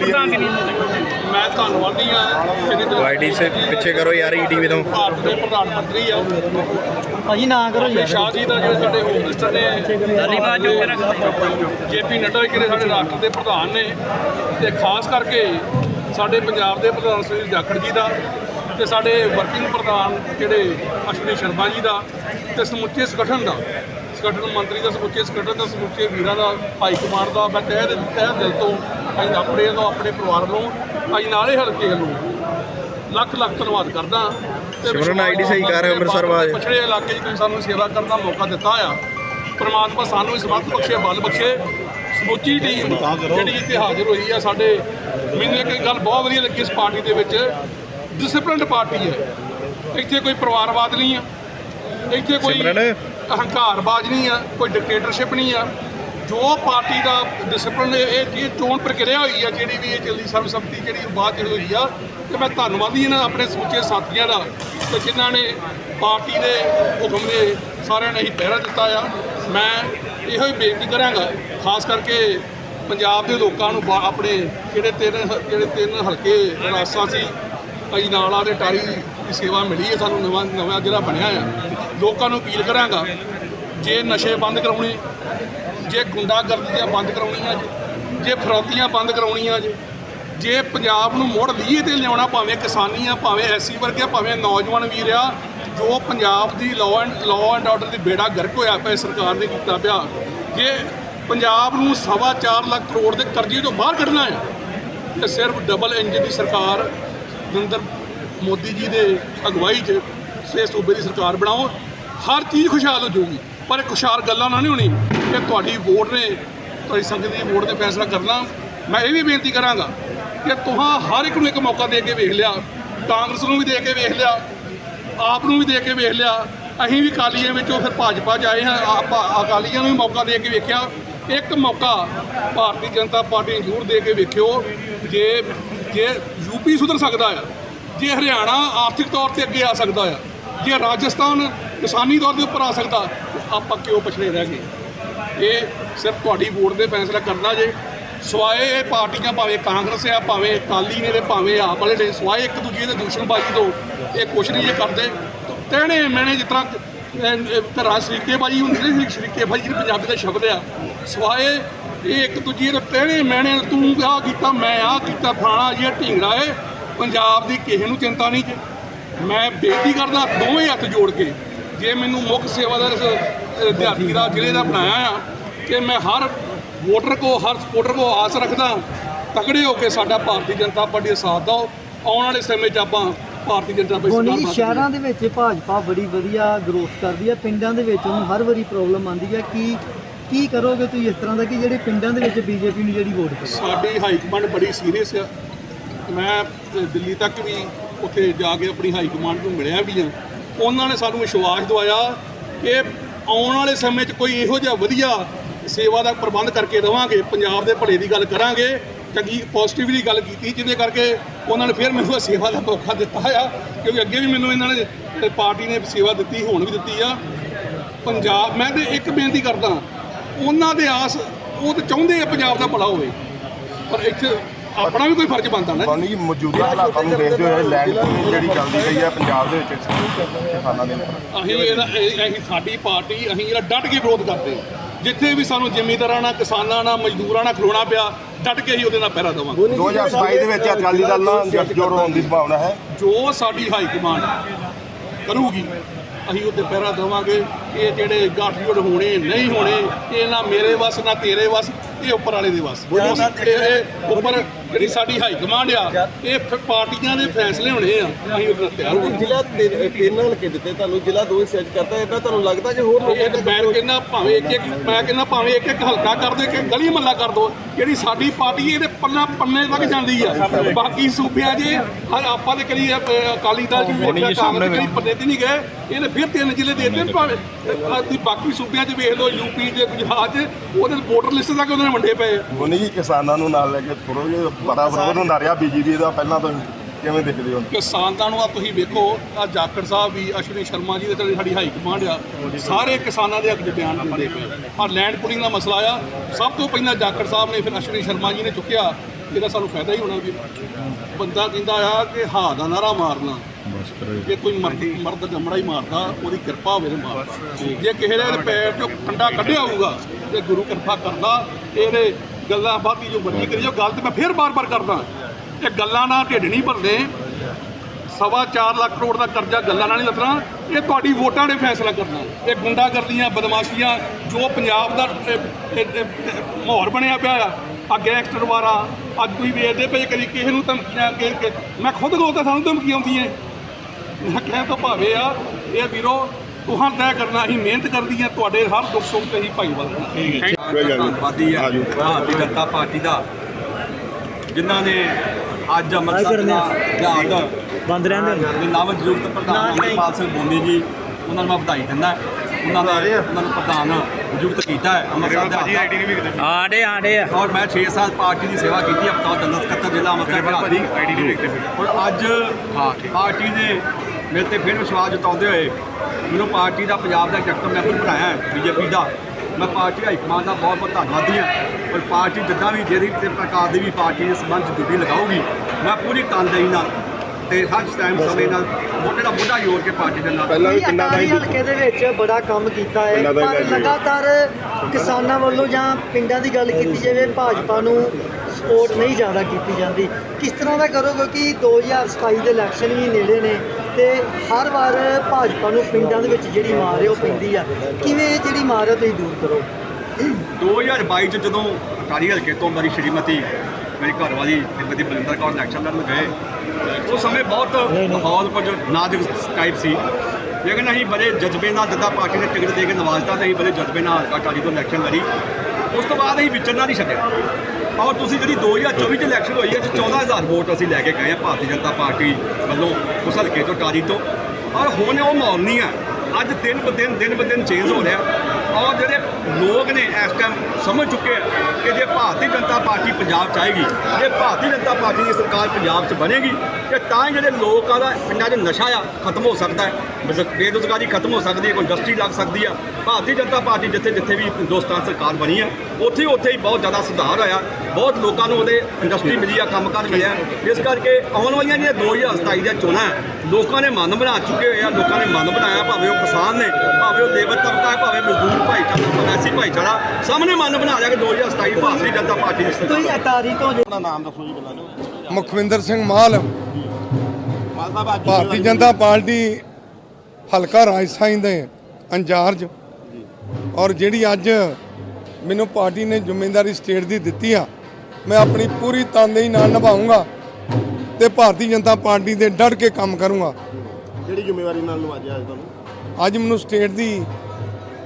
ਪ੍ਰਧਾਨ ਦੀ ਨਹੀਂ ਮੈਂ ਧੰਨਵਾਦੀ ਆ ਜਿਹੜੇ ਵਾਈਡੀ ਸੇ ਪਿੱਛੇ ਕਰੋ ਯਾਰ ਈਟੀਵੀ ਤੋਂ। ਭਾਰਤ ਦੇ ਪ੍ਰਧਾਨ ਮੰਤਰੀ ਆ। ਭਾਜੀ ਨਾ ਕਰੋ ਸ਼ਾਹ ਜੀ ਦਾ ਜਿਹੜੇ ਸਾਡੇ ਹੋਮ ਮਿਨਿਸਟਰ ਨੇ ਧੰਨਵਾਦ ਜੋ ਜੇਪੀ ਨੱਡਾ ਜਿਹੜੇ ਸਾਡੇ ਰਾਸ਼ਟਰ ਦੇ ਪ੍ਰਧਾਨ ਨੇ ਤੇ ਖਾਸ ਕਰਕੇ ਸਾਡੇ ਪੰਜਾਬ ਦੇ ਪ੍ਰਧਾਨ ਸ੍ਰੀ ਜਾਖੜ ਜੀ ਦਾ ਤੇ ਸਾਡੇ ਵਰਕਿੰਗ ਪ੍ਰਧਾਨ ਜਿਹੜੇ ਅਸ਼ਵਨੀ ਸ਼ਰਮਾ ਜੀ ਦਾ ਤੇ ਸਮੁੱਚੇ ਸੰਗਠਨ ਦਾ। ਸੰਗਠਨ ਮੰਤਰੀ ਦਾ ਸਮੁੱਚੇ ਸੰਗਠਨ ਦਾ ਸਮੁੱਚੇ ਵੀਰਾਂ ਦਾ ਹਾਈ ਕਮਾਂਡ ਦਾ ਮੈਂ ਤਹਿ ਦਿਲ ਤਹਿ ਦਿਲ ਤੋਂ ਅਸੀਂ ਆਪਣੇ ਤੋਂ ਆਪਣੇ ਪਰਿਵਾਰ ਨੂੰ ਅਸੀਂ ਨਾਲੇ ਹਲਕੇ ਵੱਲੋਂ ਲੱਖ ਲੱਖ ਧੰਨਵਾਦ ਕਰਦਾ ਤੇ ਸਿਮਰਨ ID ਸਹੀ ਕਰ ਰਹੇ ਅੰਮ੍ਰਿਤਸਰ ਵਾਲੇ। ਪਛੜੇ ਇਲਾਕੇ 'ਚ ਤੁਸੀਂ ਸਾਨੂੰ ਸੇਵਾ ਕਰਨ ਦਾ ਮੌਕਾ ਦਿੱਤਾ ਆ। ਪ੍ਰਮਾਤਮਾ ਸਾਨੂੰ ਇਸ ਵਕਤ ਬਖਸ਼ੇ ਬਲ ਬਖਸ਼ੇ। ਸਮੁੱਚੀ ਟੀਮ ਜਿਹੜੀ ਇੱਥੇ ਹਾਜ਼ਰ ਹੋਈ ਆ ਸਾਡੇ ਮੈਨੂੰ ਇੱਕ ਗੱਲ ਬਹੁਤ ਵਧੀਆ ਲੱਗੀ ਇਸ ਪਾਰਟੀ ਦੇ ਵਿੱਚ। ਡਿਸਪਲਿਨਡ ਪਾਰਟੀ ਹੈ। ਇੱਥੇ ਕੋਈ ਪਰਿਵਾਰਵਾਦ ਨਹੀਂ ਆ। ਇੱਥੇ ਕੋਈ ਸਿਮਰਨ। ਅਹੰਕਾਰਬਾਜ਼ ਨਹੀਂ ਆ ਕੋਈ ਡਿਕਟੇਟਰਸ਼ਿਪ ਨਹੀਂ ਆ ਜੋ ਪਾਰਟੀ ਦਾ ਡਿਸਪਲਿਨ ਇਹ ਇਹ ਚੋਣ ਪ੍ਰਕਿਰਿਆ ਹੋਈ ਆ ਜਿਹੜੀ ਵੀ ਇਹ ਚੱਲੀ ਸਰਬਸੰਮਤੀ ਜਿਹੜੀ ਬਾਅਦ ਚ ਹੋਈ ਆ ਤੇ ਮੈਂ ਧੰਨਵਾਦੀ ਇਹਨਾਂ ਆਪਣੇ ਸਮੁੱਚੇ ਸਾਥੀਆਂ ਦਾ ਤੇ ਜਿਨ੍ਹਾਂ ਨੇ ਪਾਰਟੀ ਦੇ ਹੁਕਮ ਦੇ ਸਾਰਿਆਂ ਨੇ ਹੀ ਪਹਿਰਾ ਦਿੱਤਾ ਆ ਮੈਂ ਇਹੋ ਹੀ ਬੇਨਤੀ ਕਰਾਂਗਾ ਖਾਸ ਕਰਕੇ ਪੰਜਾਬ ਦੇ ਲੋਕਾਂ ਨੂੰ ਆਪਣੇ ਜਿਹੜੇ ਤਿੰਨ ਜਿਹੜੇ ਤਿੰਨ ਹਲਕੇ ਰਾਸਾਂ ਸੀ ਅਸੀਂ ਨਾਲਾ ਦੇ ਟਾਰੀ ਦੀ ਸੇਵਾ ਮਿਲੀ ਹੈ ਸਾਨੂੰ ਨਵਾਂ ਨਵਾਂ ਜਿਹੜਾ ਬਣਿਆ ਆ। ਲੋਕਾਂ ਨੂੰ ਅਪੀਲ ਕਰਾਂਗਾ ਜੇ ਨਸ਼ੇ ਬੰਦ ਕਰਾਉਣੇ ਜੇ ਗੁੰਡਾਗਰਦੀਆਂ ਬੰਦ ਕਰਾਉਣੀਆਂ ਜੇ ਜੇ ਫਰੌਤੀਆਂ ਬੰਦ ਕਰਾਉਣੀਆਂ ਜੇ ਜੇ ਪੰਜਾਬ ਨੂੰ ਮੁੜ ਲੀਏ ਤੇ ਲਿਆਉਣਾ ਭਾਵੇਂ ਕਿਸਾਨੀ ਆ ਭਾਵੇਂ ਐਸੀ ਵਰਗੇ ਆ, ਭਾਵੇਂ ਨੌਜਵਾਨ ਵੀਰ ਆ ਜੋ ਪੰਜਾਬ ਦੀ law and law and order ਦੀ ਬੇੜਾ ਗਰਕ ਹੋਇਆ ਪਿਆ ਸਰਕਾਰ ਨੇ ਕੀਤਾ ਪਿਆ ਜੇ ਪੰਜਾਬ ਨੂੰ ਸਵਾ ਚਾਰ ਲੱਖ ਕਰੋੜ ਦੇ ਕਰਜ਼ੇ ਤੋਂ ਬਾਹਰ ਕੱਢਣਾ ਹੈ ਤੇ ਸਿਰਫ ਡਬਲ ਇੰਜਨ ਦੀ ਸਰਕਾਰ ਨਰਿੰਦਰ ਮੋਦੀ ਜੀ ਦੇ ਅਗਵਾਈ 'ਚ ਸੇ ਸੂਬੇ ਦੀ ਸਰਕਾਰ ਬਣਾਓ, ਹਰ ਚੀਜ਼ ਖੁਸ਼ਹਾਲ ਹੋ ਜਾਊਗੀ। ਪਰ ਇਹ ਖੁਸ਼ਹਾਲ ਗੱਲਾਂ ਨਾ ਨਹੀਂ ਹੋਣੀ ਕਿ ਤੁਹਾਡੀ ਵੋਟ ਨੇ, ਤੁਹਾਡੀ ਸੰਗਤ ਦੀ ਵੋਟ ਤੇ ਫੈਸਲਾ ਕਰਨਾ। ਮੈਂ ਇਹ ਵੀ ਬੇਨਤੀ ਕਰਾਂਗਾ ਕਿ ਤੁਹਾਂ ਹਰ ਇੱਕ ਨੂੰ ਇੱਕ ਮੌਕਾ ਦੇ ਕੇ ਵੇਖ ਲਿਆ, ਕਾਂਗਰਸ ਨੂੰ ਵੀ ਦੇ ਕੇ ਵੇਖ ਲਿਆ, ਆਪ ਨੂੰ ਵੀ ਦੇ ਕੇ ਵੇਖ ਲਿਆ। ਅਸੀਂ ਵੀ ਅਕਾਲੀਆਂ ਵਿੱਚੋਂ ਫਿਰ ਭਾਜਪਾ 'ਚ ਆਏ ਹਾਂ, ਆਪ ਅਕਾਲੀਆਂ ਨੂੰ ਵੀ ਮੌਕਾ ਦੇ ਕੇ ਵੇਖਿਆ। ਇੱਕ ਮੌਕਾ ਭਾਰਤੀ ਜਨਤਾ ਪਾਰਟੀ ਨੂੰ ਜ਼ਰੂਰ ਦੇ ਕੇ ਵੇਖਿਓ, ਜੇ ਜੇ ਯੂਪੀ ਸੁਧਰ ਸਕਦਾ ਆ ਜੇ ਹਰਿਆਣਾ ਆਰਥਿਕ ਤੌਰ ਤੇ ਅੱਗੇ ਆ ਸਕਦਾ ਆ, ਜੇ ਰਾਜਸਥਾਨ ਕਿਸਾਨੀ ਤੌਰ ਦੇ ਉੱਪਰ ਆ ਸਕਦਾ, ਆਪਾਂ ਕਿਉਂ ਪਛੜੇ ਰਹਿ ਗਏ? ਇਹ ਸਿਰਫ ਤੁਹਾਡੀ ਵੋਟ ਦੇ ਫੈਸਲਾ ਕਰਨਾ ਜੇ। ਸਵਾਏ ਇਹ ਪਾਰਟੀਆਂ ਭਾਵੇਂ ਕਾਂਗਰਸ ਆ, ਭਾਵੇਂ ਅਕਾਲੀ ਨੇ ਤੇ ਭਾਵੇਂ ਆਪ ਵਾਲੇ ਨੇ, ਸਵਾਏ ਇੱਕ ਦੂਜੇ ਦੇ ਦੂਸ਼ਣਬਾਜ਼ੀ ਤੋਂ ਇਹ ਕੁਛ ਨਹੀਂ ਜੇ ਕਰਦੇ। ਤਹਿਣੇ ਮੈਨੇ ਜਿਸ ਤਰ੍ਹਾਂ ਘਰਾਂ ਸ਼ਰੀਕੇਬਾਜ਼ੀ ਹੁੰਦੀ ਨੇ ਸ਼ਰੀਕੇਬਾਜ਼ੀ ਜਿਹੜੀ ਪੰਜਾਬੀ ਦਾ ਸ਼ਬਦ ਆ, ਸਵਾਏ ਇਹ ਇੱਕ ਦੂਜੇ ਦੇ ਤਹਿਣੇ ਮੈਨੇ ਤੂੰ ਆਹ ਕੀਤਾ, ਮੈਂ ਆਹ ਕੀਤਾ, ਫਲਾਣਾ ਜੀ ਢੀਂਗਰਾ ਏ ਪੰਜਾਬ ਦੀ ਕਿਸੇ ਨੂੰ ਚਿੰਤਾ ਨਹੀਂ ਜੇ। ਮੈਂ ਬੇਨਤੀ ਕਰਦਾ ਦੋਵੇਂ ਹੱਥ ਜੋੜ ਕੇ ਜੇ ਮੈਨੂੰ ਮੁੱਖ ਸੇਵਾਦਾਰ ਇਸ, ਅ, ਦਿਹਾਤੀ ਦਾ ਜ਼ਿਲ੍ਹੇ ਦਾ ਬਣਾਇਆ ਆ ਕਿ ਮੈਂ ਹਰ ਵੋਟਰ ਕੋ ਹਰ ਸਪੋਰਟਰ ਕੋ ਆਸ ਰੱਖਦਾ ਤਕੜੇ ਹੋ ਕੇ ਸਾਡਾ ਭਾਰਤੀ ਜਨਤਾ ਪਾਰਟੀ ਦਾ ਸਾਥ ਦਿਓ। ਆਉਣ ਵਾਲੇ ਸਮੇਂ 'ਚ ਆਪਾਂ ਭਾਰਤੀ ਜਨਤਾ ਪਾਰਟੀ ਸਰਕਾਰ ਸ਼ਹਿਰਾਂ ਦੇ ਵਿੱਚ ਭਾਜਪਾ ਬੜੀ ਵਧੀਆ ਗਰੋਥ ਕਰਦੀ ਹੈ ਪਿੰਡਾਂ ਦੇ ਵਿੱਚ ਉਹਨੂੰ ਹਰ ਵਾਰੀ ਪ੍ਰੋਬਲਮ ਆਉਂਦੀ ਹੈ ਕੀ ਕੀ ਕਰੋਗੇ ਤੁਸੀਂ ਇਸ ਤਰ੍ਹਾਂ ਦਾ ਕਿ ਜਿਹੜੇ ਪਿੰਡਾਂ ਦੇ ਵਿੱਚ ਬੀਜੇਪੀ ਨੂੰ ਜਿਹੜੀ ਵੋਟ ਪਵੇ ਸਾਡੀ ਹਾਈ ਕਮਾਂਡ ਬੜੀ ਸੀਰੀਅਸ ਆ। ਮੈਂ ਦਿੱਲੀ ਤੱਕ ਵੀ ਉੱਥੇ ਜਾ ਕੇ ਆਪਣੀ ਹਾਈ ਕਮਾਂਡ ਨੂੰ ਮਿਲਿਆ ਵੀ ਆ ਉਹਨਾਂ ਨੇ ਸਾਨੂੰ ਵਿਸ਼ਵਾਸ ਦਵਾਇਆ ਕਿ ਆਉਣ ਵਾਲੇ ਸਮੇਂ 'ਚ ਕੋਈ ਇਹੋ ਜਿਹਾ ਵਧੀਆ ਸੇਵਾ ਦਾ ਪ੍ਰਬੰਧ ਕਰਕੇ ਦੇਵਾਂਗੇ, ਪੰਜਾਬ ਦੇ ਭਲੇ ਦੀ ਗੱਲ ਕਰਾਂਗੇ, ਚੰਗੀ ਪੋਜ਼ਿਟਿਵਲੀ ਗੱਲ ਕੀਤੀ, ਜਿਹਦੇ ਕਰਕੇ ਉਹਨਾਂ ਨੇ ਫਿਰ ਮੈਨੂੰ ਇਹ ਸੇਵਾ ਦਾ ਮੌਕਾ ਦਿੱਤਾ ਆ, ਕਿਉਂਕਿ ਅੱਗੇ ਵੀ ਮੈਨੂੰ ਇਹਨਾਂ ਨੇ ਪਾਰਟੀ ਨੇ ਸੇਵਾ ਦਿੱਤੀ, ਹੁਣ ਵੀ ਦਿੱਤੀ ਆ। ਪੰਜਾਬ ਮੈਂ ਤੇ ਇੱਕ ਬੇਨਤੀ ਕਰਦਾ, ਉਹਨਾਂ ਦੇ ਆਸ ਉਹ ਤਾਂ ਚਾਹੁੰਦੇ ਆ ਪੰਜਾਬ ਦਾ ਭਲਾ ਹੋਵੇ, ਪਰ ਇੱਥੇ ਆਪਣਾ ਵੀ ਕੋਈ ਫਰਜ਼ ਬਣਦਾ ਨਾ ਬਾਨੀ ਜੀ ਮੌਜੂਦਾ ਹਾਲਾਤਾਂ ਨੂੰ ਦੇਖਦੇ ਹੋਏ ਲੈਂਡ ਜਿਹੜੀ ਚੱਲਦੀ ਪਈ ਹੈ ਪੰਜਾਬ ਦੇ ਵਿੱਚ ਕਿਸਾਨਾਂ ਦੇ ਉੱਪਰ। ਅਸੀਂ ਇਹਦਾ ਇਹ- ਅਸੀਂ ਸਾਡੀ ਪਾਰਟੀ ਅਸੀਂ ਇਹਦਾ ਡਟ ਕੇ ਵਿਰੋਧ ਕਰਦੇ ਹਾਂ। ਜਿੱਥੇ ਵੀ ਸਾਨੂੰ ਜ਼ਿਮੀਂਦਾਰਾਂ ਨਾਲ ਕਿਸਾਨਾਂ ਨਾਲ ਮਜ਼ਦੂਰਾਂ ਨਾਲ ਖਲੋਣਾ ਪਿਆ ਡਟ ਕੇ ਹੀ ਉਹਦੇ ਨਾਲ ਪਹਿਰਾ ਦੇਵਾਂਗੇ। 2027 ਦੇ ਵਿੱਚ ਅਕਾਲੀ ਦਲ ਨਾਲ ਗੱਠਜੋੜ ਹੋਣ ਦੀ ਸੰਭਾਵਨਾ ਹੈ। ਜੋ ਸਾਡੀ ਹਾਈ ਕਮਾਂਡ ਕਰੂਗੀ ਅਸੀਂ ਉੱਤੇ ਪਹਿਰਾ ਦੇਵਾਂਗੇ। ਇਹ ਜਿਹੜੇ ਗੱਠਜੋੜ ਹੋਣੇ ਨਹੀਂ ਹੋਣੇ ਇਹ ਨਾ ਮੇਰੇ ਵੱਸ ਨਾ ਤੇਰੇ ਵੱਸ ਇਹ ਉੱਪਰ ਵਾਲੇ ਦੇ ਵੱਸ। ਉੱਪਰ ਜਿਹੜੀ ਸਾਡੀ ਹਾਈ ਕਮਾਂਡ ਆ ਇਹ ਫਿਰ ਪਾਰਟੀਆਂ ਦੇ ਫੈਸਲੇ ਹੋਣੇ ਆ ਅਸੀਂ ਉਹਦੇ ਤਿਆਰ ਹੋਵਾਂਗੇ। ਜ਼ਿਲ੍ਹਾ ਤਿੰਨ ਤਿੰਨ ਹਲਕੇ ਦਿੱਤੇ ਤੁਹਾਨੂੰ ਜ਼ਿਲ੍ਹਾ ਦੋ ਹਿੱਸੇ ਕਰਤਾ ਇਹਦਾ ਤੁਹਾਨੂੰ ਲੱਗਦਾ ਕਿ ਹੋਰ ਇਹ ਤਾਂ ਮੈਂ ਕਹਿੰਦਾ ਭਾਵੇਂ ਇੱਕ ਇੱਕ ਮੈਂ ਕਹਿੰਦਾ ਭਾਵੇਂ ਇੱਕ ਇੱਕ ਹਲਕਾ ਕਰ ਦੋ ਇੱਕ ਗਲੀ ਮੱਲਾ ਕਰ ਦੋ ਜਿਹੜੀ ਸਾਡੀ ਪਾਰਟੀ ਇਹਦੇ ਪੱਲਾ ਪੰਨੇ ਤੱਕ ਜਾਂਦੀ ਆ। ਬਾਕੀ ਸੂਬਿਆਂ 'ਚ ਹਾਂ ਆਪਾਂ ਤੇ ਕਰੀ ਅਕਾਲੀ ਦਲ ਜੀ ਵੇਖਿਆ ਕਾਂਗਰਸ ਕਰੀ ਪੰਨੇ ਤੇ ਨਹੀਂ ਗਏ ਇਹਨੇ ਫਿਰ ਤਿੰਨ ਜ਼ਿਲ੍ਹੇ ਦੇ ਦਿੱਤੇ ਭਾਵੇਂ ਬਾਕੀ ਸੂਬਿਆਂ 'ਚ ਵੇਖ ਲਓ ਯੂਪੀ 'ਚ ਗੁਜਰਾਤ 'ਚ ਉਹਦੇ ਵੋਟਰ ਲਿਸਟ ਤੱਕ ਉਹਨਾਂ ਨੇ ਵੰਡੇ ਪਏ ਆ। ਬਾਨੀ ਜੀ ਕਿਸਾਨਾਂ ਨੂੰ ਨਾਲ ਲੈ ਕੇ ਥੋੜਾ ਜਿਹਾ ਬੜਾ ਵਿਰੋਧ ਹੁੰਦਾ ਰਿਹਾ ਬੀਜੇਪੀ ਦਾ, ਪਹਿਲਾਂ ਤੋਂ ਹੀ। ਕਿਵੇਂ ਦੇਖਦੇ ਹੋ? ਕਿਸਾਨਾਂ ਨੂੰ ਆ ਤੁਸੀਂ ਵੇਖੋ ਆ ਜਾਖੜ ਸਾਹਿਬ ਵੀ, ਅਸ਼ਵਨੀ ਸ਼ਰਮਾ ਜੀ ਦੇ ਤੇ ਸਾਡੀ ਹਾਈ ਕਮਾਂਡ ਆ। ਸਾਰੇ ਕਿਸਾਨਾਂ ਦੇ ਹੱਕ 'ਚ ਬਿਆਨ ਦਿੰਦੇ ਪਏ ਆ ਲੈਂਡ ਪੁਲਿੰਗ ਦਾ ਮਸਲਾ ਆ, ਸਭ ਤੋਂ ਪਹਿਲਾਂ ਜਾਖੜ ਸਾਹਿਬ ਨੇ ਫਿਰ ਅਸ਼ਵਨੀ ਸ਼ਰਮਾ ਜੀ ਨੇ ਚੁੱਕਿਆ, ਇਹਦਾ ਸਾਨੂੰ ਫਾਇਦਾ ਹੀ ਹੋਣਾ ਵੀ ਬੰਦਾ ਕਹਿੰਦਾ ਆ ਕਿ ਹਾ ਦਾ ਨਾਰਾ ਮਾਰਨਾ ਬਸ ਜੇ ਕੋਈ ਮਰਦ ਮਰਦ ਜੰਮੜਾ ਹੀ ਮਾਰਦਾ, ਉਹਦੀ ਕਿਰਪਾ ਹੋਵੇ ਤੇ ਮਾਰਦਾ। ਜੇ ਕਿਸੇ ਦੇ ਪੈਰ ਚੋਂ ਠੰਡਾ ਕੱਢਿਆ ਹੋਊਗਾ, ਤੇ ਗੁਰੂ ਕਿਰਪਾ ਕਰਦਾ, ਇਹਦੇ ਗੱਲਾਂ ਬਾਕੀ ਜੋ ਮਰਜ਼ੀ ਕਰੀ ਜੋ ਗੱਲ ਤੇ ਮੈਂ ਫੇਰ ਬਾਰ-ਬਾਰ ਕਰਦਾ। ਇਹ ਗੱਲਾਂ ਨਾਲ ਢਿੱਡ ਨਹੀਂ ਭਰਦੇ। ਸਵਾ 4 ਲੱਖ ਕਰੋੜ ਦਾ ਕਰਜ਼ਾ ਗੱਲਾਂ ਨਾਲ ਨਹੀਂ ਲੱਥਣਾ। ਇਹ ਤੁਹਾਡੀ ਵੋਟਾਂ ਨੇ ਫੈਸਲਾ ਕਰਨਾ। ਇਹ ਗੁੰਡਾਗਰਦੀਆਂ, ਬਦਮਾਸ਼ੀਆਂ, ਜੋ ਪੰਜਾਬ ਦਾ ਮਾਹੌਲ ਬਣਿਆ ਪਿਆ ਆ। ਆ ਗੈਂਗਸਟਰ ਵਾਰਾ ਅੱਜ ਕੋਈ ਵੇਖਦੇ ਪਏ ਕਦੀ ਕਿਸੇ ਨੂੰ ਧਮਕੀਆਂ ਕਿ ਮੈਂ ਖੁਦ ਕੋ ਤਾਂ ਸਾਨੂੰ ਧਮਕੀਆਂ ਆਉਂਦੀਆਂ। ਮੈਂ ਕਹਿ ਤਾਂ ਭਾਵੇਂ ਆ, ਇਹ ਵੀਰੋ ਤੁਹਾਂ ਤੈਅ ਕਰਨਾ ਅਸੀਂ ਮਿਹਨਤ ਕਰਦੀ ਆ ਤੁਹਾਡੇ ਹਰ ਦੁੱਖ ਸੁੱਖ ਤੇ ਅਸੀਂ ਭਾਈ ਬਣਨਾ ਧੰਨਵਾਦੀ ਆ ਭਾਰਤੀ ਜਨਤਾ ਪਾਰਟੀ ਦਾ ਜਿਨ੍ਹਾਂ ਨੇ ਅੱਜ ਅੰਮ੍ਰਿਤਸਰ ਦਾ ਇਤਿਹਾਸ ਬੰਦ ਰਹਿੰਦੇ ਦੇ ਨਾਮਜ਼ਦ ਪ੍ਰਧਾਨ ਅਮਰਪਾਲ ਸਿੰਘ ਬੋਨੀ ਜੀ ਉਹਨਾਂ ਨੂੰ ਮੈਂ ਵਧਾਈ ਦਿੰਦਾ। ਉਹਨਾਂ ਨੇ ਉਹਨਾਂ ਨੂੰ ਪ੍ਰਧਾਨ ਨਿਯੁਕਤ ਕੀਤਾ ਹੈ ਅੰਮ੍ਰਿਤਸਰ ਦੇ ਹੱਥ ਆੜੇ ਆੜੇ ਆ। ਔਰ ਮੈਂ 6 ਸਾਲ ਪਾਰਟੀ ਦੀ ਸੇਵਾ ਕੀਤੀ ਹੈ ਬਤੌਰ ਜਨਰਲ ਸਕੱਤਰ ਜ਼ਿਲ੍ਹਾ ਅੰਮ੍ਰਿਤਸਰ ਭਾਰਤੀ ਆਈਡੀ ਨਹੀਂ ਦੇਖਦੇ ਔਰ ਅੱਜ ਪਾਰਟੀ ਨੇ ਮੇਰੇ ਤੇ ਫਿਰ ਵਿਸ਼ਵਾਸ ਜਤਾਉਂਦੇ ਹੋਏ ਮੈਨੂੰ ਪਾਰਟੀ ਦਾ ਪੰਜਾਬ ਦਾ ਐਗਜ਼ੈਕਟਿਵ ਮੈਂਬਰ ਬਣਾਇਆ ਹੈ ਬੀਜੇਪੀ ਦਾ। ਮੈਂ ਪਾਰਟੀ ਹਾਈ ਕਮਾਂਡ ਦਾ ਬਹੁਤ ਬਹੁਤ ਧੰਨਵਾਦੀ ਹਾਂ। ਔਰ ਪਾਰਟੀ ਜਿੱਦਾਂ ਵੀ ਜਿਹੜੀ ਤੇ ਪ੍ਰਕਾਰ ਦੀ ਵੀ ਪਾਰਟੀ ਦੇ ਸੰਬੰਧ 'ਚ ਡਿਊਟੀ ਲਗਾਊਗੀ ਮੈਂ ਪੂਰੀ ਤਨਦੇਹੀ ਨਾਲ ਤੇ ਹਰ ਟਾਈਮ ਸਮੇਂ ਨਾਲ ਮੋਢੇ ਨਾਲ ਮੋਢਾ ਜੋੜ ਕੇ ਪਾਰਟੀ ਦੇ ਨਾਲ। ਪਹਿਲਾਂ ਵੀ ਪਿੰਡਾਂ ਦਾ ਹਲਕੇ ਦੇ ਵਿੱਚ ਬੜਾ ਕੰਮ ਕੀਤਾ ਹੈ। ਦਾ ਪਰ। ਲਗਾਤਾਰ ਕਿਸਾਨਾਂ ਵੱਲੋਂ ਜਾਂ ਪਿੰਡਾਂ ਦੀ ਗੱਲ ਕੀਤੀ ਜਾਵੇ ਭਾਜਪਾ ਨੂੰ ਸਪੋਰਟ ਨਹੀਂ ਜ਼ਿਆਦਾ ਕੀਤੀ ਜਾਂਦੀ। ਕਿਸ ਤਰ੍ਹਾਂ ਦਾ ਕਰੋਗੇ ਕਿ 2027 ਦੇ ਇਲੈਕਸ਼ਨ ਵੀ ਨੇੜੇ ਨੇ? ਤੇ ਹਰ ਵਾਰ ਭਾਜਪਾ ਨੂੰ ਪਿੰਡਾਂ ਦੇ ਵਿੱਚ ਜਿਹੜੀ ਮਾਰ ਹੈ ਉਹ ਪੈਂਦੀ ਆ। ਕਿਵੇਂ ਜਿਹੜੀ ਮਾਰ ਹੈ ਤੁਸੀਂ ਦੂਰ ਕਰੋ? 2022 ਚ ਜਦੋਂ ਅਕਾਲੀ ਹਲਕੇ ਤੋਂ ਮੇਰੀ ਸ਼੍ਰੀਮਤੀ, ਮੇਰੀ ਘਰਵਾਲੀ ਸ਼੍ਰੀਮਤੀ ਬਲਿੰਦਰ ਕੌਰ ਇਲੈਕਸ਼ਨ ਲੜਨ ਗਏ, ਉਸ ਸਮੇਂ ਬਹੁਤ ਮਾਹੌਲ ਕੁਝ ਨਾਜ਼ੁਕ ਟਾਈਪ ਸੀ। ਲੇਕਿਨ ਅਸੀਂ ਬੜੇ ਜਜ਼ਬੇ ਨਾਲ ਜਿੱਦਾਂ ਪਾਰਟੀ ਨੇ ਟਿਕਟ ਦੇ ਕੇ ਨਵਾਜ਼ਤਾ ਤਾਂ ਅਸੀਂ ਬੜੇ ਜਜ਼ਬੇ ਨਾਲ ਅਕਾਲੀ ਤੋਂ ਇਲੈਕਸ਼ਨ ਲੜੀ। ਉਸ ਤੋਂ ਬਾਅਦ ਅਸੀਂ ਵਿਚਰਨਾ ਨਹੀਂ ਛੱਡਿਆ। ਔਰ ਤੁਸੀਂ ਜਿਹੜੀ 2024 ਚ ਇਲੈਕਸ਼ਨ ਹੋਈ ਹੈ ਚ 14000 ਵੋਟ ਅਸੀਂ ਲੈ ਕੇ ਗਏ ਹਾਂ ਭਾਰਤੀ ਜਨਤਾ ਪਾਰਟੀ ਵੱਲੋਂ ਉਸ ਹਲਕੇ ਤੋਂ ਟਾਰੀ ਤੋਂ। ਔਰ ਹੁਣ ਉਹ ਮਾਹੌਲ ਨਹੀਂ ਆ ਅੱਜ ਦਿਨ ਬ ਦਿਨ ਦਿਨ ਬ ਦਿਨ ਚੇਂਜ ਹੋ ਰਿਹਾ। ਔਰ ਜਿਹੜੇ ਲੋਕ ਨੇ ਇਸ ਟਾਈਮ ਸਮਝ ਚੁੱਕੇ ਆ ਕਿ ਜੇ ਭਾਰਤੀ ਜਨਤਾ ਪਾਰਟੀ ਪੰਜਾਬ ਚ ਆਏਗੀ, ਜੇ ਭਾਰਤੀ ਜਨਤਾ ਪਾਰਟੀ ਦੀ ਸਰਕਾਰ ਪੰਜਾਬ ਚ ਬਣੇਗੀ, ਤੇ ਤਾਂ ਹੀ ਜਿਹੜੇ ਲੋਕਾਂ ਦਾ ਪਿੰਡਾਂ 'ਚ ਨਸ਼ਾ ਆ ਖਤਮ ਹੋ ਸਕਦਾ ਹੈ। ਬੇਰੁਜ਼ਗਾਰੀ ਖਤਮ ਹੋ ਸਕਦੀ ਹੈ, ਕੋਈ ਇੰਡਸਟਰੀ ਲੱਗ ਸਕਦੀ ਆ। ਭਾਰਤੀ ਜਨਤਾ ਪਾਰਟੀ ਜਿੱਥੇ ਜਿੱਥੇ ਵੀ ਹਿੰਦੁਸਤਾਨ ਸਰਕਾਰ ਬਣੀ ਆ ਉੱਥੇ ਉੱਥੇ ਹੀ ਬਹੁਤ ਜ਼ਿਆਦਾ ਸੁਧਾਰ ਹੋਇਆ। ਬਹੁਤ ਲੋਕਾਂ ਨੂੰ ਉਹਦੇ ਇੰਡਸਟਰੀ ਮਿਲੀ ਆ, ਕੰਮਕਾਰ ਮਿਲਿਆ। ਇਸ ਕਰਕੇ ਆਉਣ ਵਾਲੀਆਂ ਜਿਹੜੀਆਂ 2027 ਦੀਆਂ ਚੋਣਾਂ ਲੋਕਾਂ ਨੇ ਮਨ ਬਣਾ ਚੁੱਕੇ ਹੋਏ ਆ, ਲੋਕਾਂ ਨੇ ਮਨ ਬਣਾਇਆ, ਭਾਵੇਂ ਉਹ ਕਿਸਾਨ ਨੇ, ਭਾਵੇਂ ਉਹ ਲੇਬਰ ਤਬਕਾ ਹੈ, ਭਾਵੇਂ ਮਜ਼ਦੂਰ ਭਾਈਚਾਰਾ ਪ੍ਰਵਾਸੀ ਭਾਈਚਾਰਾ ਸਾਹਮਣੇ ਮਨ ਬਣਾ ਲਿਆ ਕਿ 2027 ਭਾਰਤੀ ਜਨਤਾ ਪਾਰਟੀ ਦੀ ਸਰਕਾਰ ਤੁਸੀਂ ਅਟਾਰੀ ਤੋਂ ਜੇ ਮੁਖਵਿੰਦਰ ਸਿੰਘ ਮਾਲ। ਭਾਰਤੀ ਜਨਤਾ ਪਾਰਟੀ ਹਲਕਾ ਰਾਜਸਥਾਨ ਦੇ ਇੰਚਾਰਜ। ਔਰ ਜਿਹੜੀ ਅੱਜ ਮੈਨੂੰ ਪਾਰਟੀ ਨੇ ਜ਼ਿੰਮੇਵਾਰੀ ਸਟੇਟ ਦੀ ਦਿੱਤੀ ਆ ਮੈਂ ਆਪਣੀ ਪੂਰੀ ਤਨਦੇਹੀ ਨਾਲ ਨਿਭਾਉਂਗਾ ਤੇ ਭਾਰਤੀ ਜਨਤਾ ਪਾਰਟੀ ਦੇ ਡਟ ਕੇ ਕੰਮ ਕਰੂੰਗਾ। ਕਿਹੜੀ ਜ਼ਿੰਮੇਵਾਰੀ ਨਾਲ ਨਵਾਜਿਆ ਅੱਜ ਤੁਹਾਨੂੰ? ਅੱਜ ਮੈਨੂੰ ਸਟੇਟ ਦੀ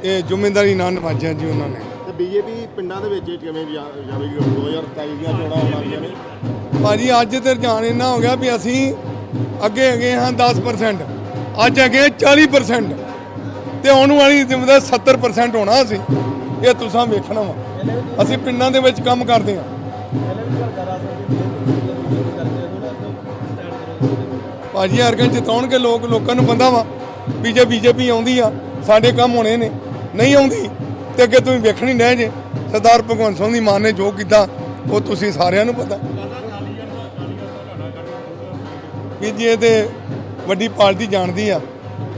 ਇਹ ਜ਼ਿੰਮੇਵਾਰੀ ਨਾਲ ਨਿਭਾਜਿਆ ਜੀ ਉਹਨਾਂ ਨੇ। ਤੇ ਬੀਜੇਪੀ ਪਿੰਡਾਂ ਦੇ ਵਿੱਚ ਕਿਵੇਂ ਜਾ- ਜਾਵੇਗੀ? 2027 ਦੀਆਂ ਚੋਣਾਂ ਆਉਣ ਵਾਲੀਆਂ ਨੇ। ਭਾਜੀ ਅੱਜ ਤੇ ਰੁਝਾਨ ਇੰਨਾ ਹੋ ਗਿਆ ਵੀ ਅਸੀਂ ਅੱਗੇ ਹੈਗੇ ਹਾਂ 10% ਅੱਜ ਹੈਗੇ ਹਾਂ 40% ਤੇ ਆਉਣ ਵਾਲੀ ਜ਼ਿੰਮੇਦਾਰ 70% ਹੋਣਾ ਅਸੀਂ। ਇਹ ਤੁਸੀਂ ਵੇਖਣਾ ਵਾ। ਅਸੀਂ ਪਿੰਡਾਂ ਦੇ ਵਿੱਚ ਕੰਮ ਕਰਦੇ ਹਾਂ। ਭਾਜੀ ਹਰਕਤ ਜਿਤਾਉਣਗੇ ਲੋਕ ਲੋਕਾਂ ਨੂੰ ਬੰਦਾ ਵਾ ਵੀ ਜੇ ਬੀਜੇਪੀ ਆਉਂਦੀ ਆ ਸਾਡੇ ਕੰਮ ਹੋਣੇ ਨੇ। ਨਹੀਂ ਆਉਂਦੀ ਤੇ ਅੱਗੇ ਤੁਸੀਂ ਵੇਖਣੀ ਰਹਿ ਜੇ। ਸਰਦਾਰ ਭਗਵੰਤ ਸਿੰਘ ਦੀ ਮਾਂ ਨੇ ਜੋ ਕੀਤਾ, ਉਹ ਤੁਸੀਂ ਸਾਰਿਆਂ ਨੂੰ ਪਤਾ। ਵੀ ਜੇ ਤੇ ਵੱਡੀ ਪਾਰਟੀ ਜਾਣਦੀ ਆ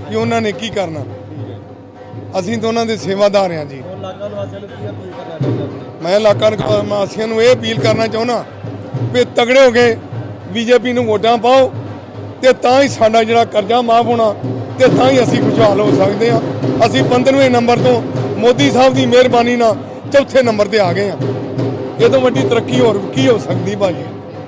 ਕਿ ਉਹਨਾਂ ਨੇ ਕੀ ਕਰਨਾ। ਅਸੀਂ ਤਾਂ ਉਹਨਾਂ ਦੇ ਸੇਵਾਦਾਰ ਹਾਂ ਜੀ। ਮੈਂ ਇਲਾਕਾ ਨਿਵਾਸੀਆਂ ਨੂੰ ਇਹ ਅਪੀਲ ਕਰਨਾ ਚਾਹੁੰਦਾ ਵੀ ਤਗੜੇ ਹੋ ਕੇ ਬੀਜੇਪੀ ਨੂੰ ਵੋਟਾਂ ਪਾਓ ਤੇ ਤਾਂ ਹੀ ਸਾਡਾ ਜਿਹੜਾ ਕਰਜ਼ਾ ਮਾਫ ਹੋਣਾ ਤੇ ਤਾਂ ਹੀ ਅਸੀਂ ਖੁਸ਼ਹਾਲ ਹੋ ਸਕਦੇ ਹਾਂ। ਅਸੀਂ 15ਵੇਂ ਨੰਬਰ ਤੋਂ ਮੋਦੀ ਸਾਹਿਬ ਦੀ ਮਿਹਰਬਾਨੀ ਨਾਲ ਚੌਥੇ ਨੰਬਰ ਤੇ ਆ ਗਏ ਹਾਂ। ਇਹ ਤੋਂ ਵੱਡੀ ਤਰੱਕੀ ਹੋਰ ਕੀ ਹੋ ਸਕਦੀ ਭਾਜੀ?